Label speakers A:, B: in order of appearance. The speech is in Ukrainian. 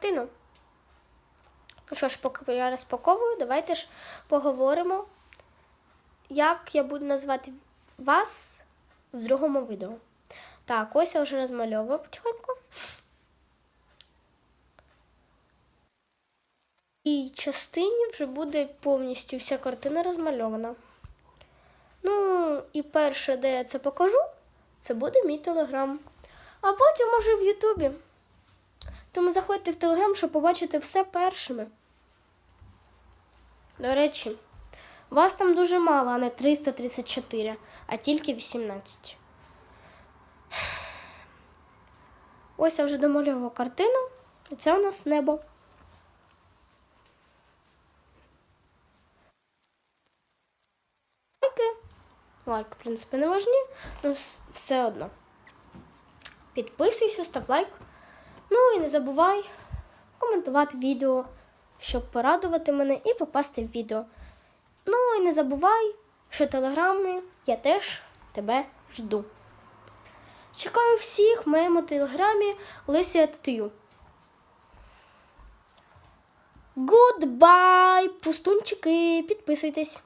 A: картину. Ну що ж, поки я розпаковую, давайте ж поговоримо, як я буду назвати вас в другому відео. Так, ось я вже розмальовую потихоньку. І частині вже буде повністю вся картина розмальована. Ну, і перше, де я це покажу, це буде мій телеграм. А потім може в Ютубі. Тому заходьте в телеграм, щоб побачити все першими. До речі, вас там дуже мало, а не 334, а тільки 18. Ось я вже домалювала картину, і це у нас небо. Лайки. Лайки, в принципі, не важні, але все одно. Підписуйся, став лайк. Ну і не забувай коментувати відео, щоб порадувати мене і попасти в відео. Ну і не забувай, що телеграмі я теж тебе жду. Чекаю всіх в моєму телеграмі Леся Татую. Гудбай, пустунчики, підписуйтесь.